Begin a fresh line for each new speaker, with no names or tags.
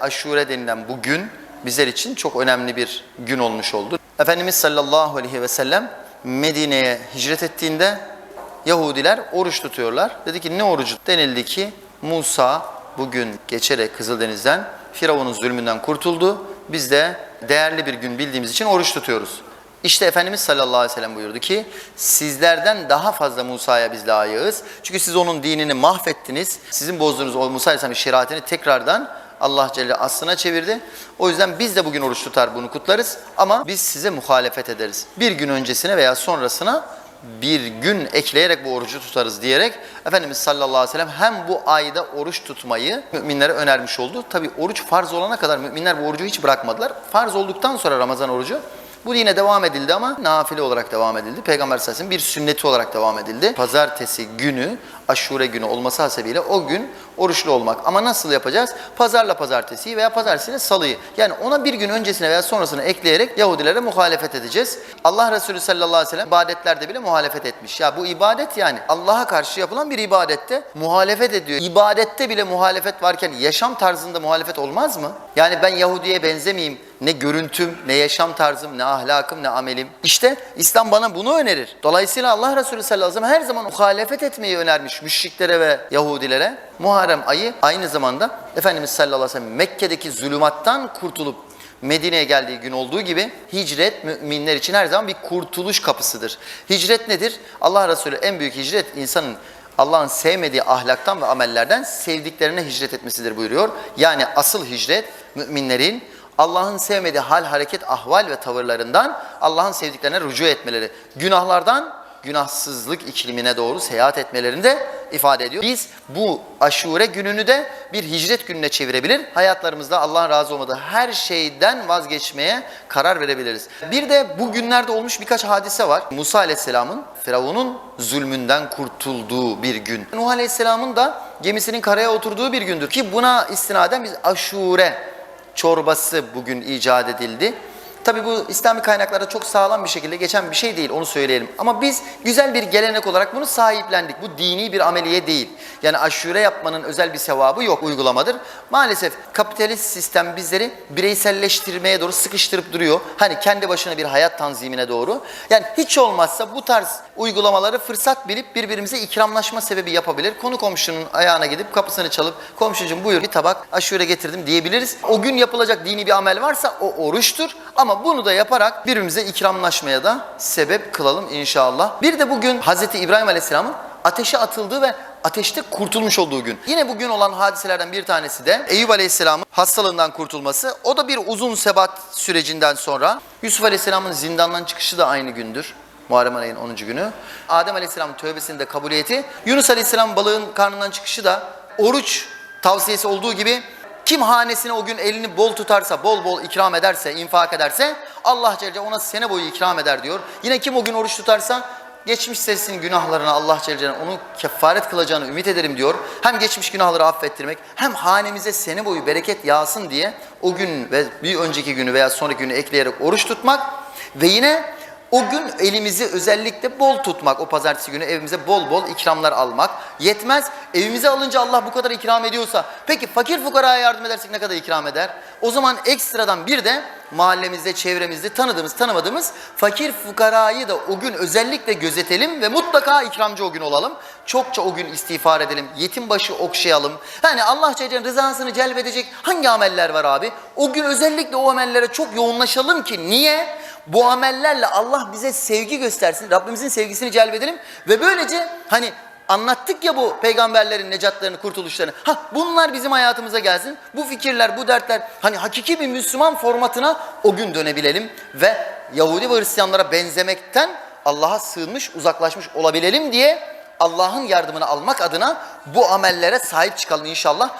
Aşure denilen bu gün bizler için çok önemli bir gün olmuş oldu. Efendimiz sallallahu aleyhi ve sellem Medine'ye hicret ettiğinde Yahudiler oruç tutuyorlar. Dedi ki ne orucu? Denildi ki Musa bugün geçerek Kızıldeniz'den Firavun'un zulmünden kurtuldu. Biz de değerli bir gün bildiğimiz için oruç tutuyoruz. İşte Efendimiz sallallahu aleyhi ve sellem buyurdu ki sizlerden daha fazla Musa'ya biz layığız. Çünkü siz onun dinini mahvettiniz. Sizin bozduğunuz o Musa aleyhisselamın şeriatini tekrardan Allah Celle aslına çevirdi. O yüzden biz de bugün oruç tutar bunu kutlarız ama biz size muhalefet ederiz. Bir gün öncesine veya sonrasına bir gün ekleyerek bu orucu tutarız diyerek Efendimiz sallallahu aleyhi ve sellem hem bu ayda oruç tutmayı müminlere önermiş oldu. Tabi oruç farz olana kadar müminler bu orucu hiç bırakmadılar. Farz olduktan sonra Ramazan orucu bu yine devam edildi ama nafile olarak devam edildi. Peygamber sallallahu aleyhi ve sellem bir sünneti olarak devam edildi. Pazartesi günü, aşure günü olması hasebiyle o gün oruçlu olmak. Ama nasıl yapacağız? Pazarla pazartesiyi veya pazartesiyle salıyı. Yani ona bir gün öncesine veya sonrasını ekleyerek Yahudilere muhalefet edeceğiz. Allah Resulü sallallahu aleyhi ve sellem ibadetlerde bile muhalefet etmiş. Ya bu ibadet yani Allah'a karşı yapılan bir ibadette muhalefet ediyor. İbadette bile muhalefet varken yaşam tarzında muhalefet olmaz mı? Yani ben Yahudi'ye benzemeyeyim. Ne görüntüm, ne yaşam tarzım, ne ahlakım, ne amelim. İşte İslam bana bunu önerir. Dolayısıyla Allah Resulü sallallahu aleyhi ve sellem her zaman muhalefet etmeyi önermiş müşriklere ve Yahudilere. Muharrem ayı aynı zamanda Efendimiz sallallahu aleyhi ve sellem Mekke'deki zulümattan kurtulup Medine'ye geldiği gün olduğu gibi hicret müminler için her zaman bir kurtuluş kapısıdır. Hicret nedir? Allah Resulü en büyük hicret insanın Allah'ın sevmediği ahlaktan ve amellerden sevdiklerine hicret etmesidir buyuruyor. Yani asıl hicret müminlerin Allah'ın sevmediği hal, hareket, ahval ve tavırlarından Allah'ın sevdiklerine rücu etmeleri. Günahlardan günahsızlık iklimine doğru seyahat etmelerini de ifade ediyor. Biz bu aşure gününü de bir hicret gününe çevirebilir. Hayatlarımızda Allah'ın razı olmadığı her şeyden vazgeçmeye karar verebiliriz. Bir de bu günlerde olmuş birkaç hadise var. Musa Aleyhisselam'ın Firavun'un zulmünden kurtulduğu bir gün. Nuh Aleyhisselam'ın da gemisinin karaya oturduğu bir gündür. Ki buna istinaden biz aşure çorbası bugün icat edildi. Tabi bu İslami kaynaklarda çok sağlam bir şekilde geçen bir şey değil onu söyleyelim. Ama biz güzel bir gelenek olarak bunu sahiplendik. Bu dini bir ameliye değil. Yani aşure yapmanın özel bir sevabı yok uygulamadır. Maalesef kapitalist sistem bizleri bireyselleştirmeye doğru sıkıştırıp duruyor. Hani kendi başına bir hayat tanzimine doğru. Yani hiç olmazsa bu tarz uygulamaları fırsat bilip birbirimize ikramlaşma sebebi yapabilir. Konu komşunun ayağına gidip kapısını çalıp komşucuğum buyur bir tabak aşure getirdim diyebiliriz. O gün yapılacak dini bir amel varsa o oruçtur. Ama bunu da yaparak birbirimize ikramlaşmaya da sebep kılalım inşallah. Bir de bugün Hazreti İbrahim Aleyhisselam'ın ateşe atıldığı ve ateşte kurtulmuş olduğu gün. Yine bugün olan hadiselerden bir tanesi de Eyüp Aleyhisselam'ın hastalığından kurtulması. O da bir uzun sebat sürecinden sonra Yusuf Aleyhisselam'ın zindandan çıkışı da aynı gündür. Muharrem ayının 10. günü. Adem Aleyhisselam'ın tövbesini de kabuliyeti. Yunus Aleyhisselam balığın karnından çıkışı da oruç tavsiyesi olduğu gibi kim hanesine o gün elini bol tutarsa, bol bol ikram ederse, infak ederse Allah Celle ona sene boyu ikram eder diyor. Yine kim o gün oruç tutarsa geçmiş serisinin günahlarına Allah Celle Celaluhu onu kefaret kılacağını ümit ederim diyor. Hem geçmiş günahları affettirmek hem hanemize sene boyu bereket yağsın diye o gün ve bir önceki günü veya sonraki günü ekleyerek oruç tutmak ve yine o gün elimizi özellikle bol tutmak. O pazartesi günü evimize bol bol ikramlar almak. Yetmez. Evimize alınca Allah bu kadar ikram ediyorsa peki fakir fukaraya yardım edersek ne kadar ikram eder? O zaman ekstradan bir de mahallemizde, çevremizde tanıdığımız, tanımadığımız fakir fukarayı da o gün özellikle gözetelim ve mutlaka ikramcı o gün olalım. Çokça o gün istiğfar edelim. Yetim başı okşayalım. Yani Allah Celle rızasını celbedecek hangi ameller var abi? O gün özellikle o amellere çok yoğunlaşalım ki niye? Bu amellerle Allah bize sevgi göstersin. Rabbimizin sevgisini celbedelim ve böylece hani anlattık ya bu peygamberlerin necatlarını, kurtuluşlarını. Ha bunlar bizim hayatımıza gelsin. Bu fikirler, bu dertler hani hakiki bir Müslüman formatına o gün dönebilelim ve Yahudi ve Hristiyanlara benzemekten Allah'a sığınmış, uzaklaşmış olabilelim diye Allah'ın yardımını almak adına bu amellere sahip çıkalım inşallah.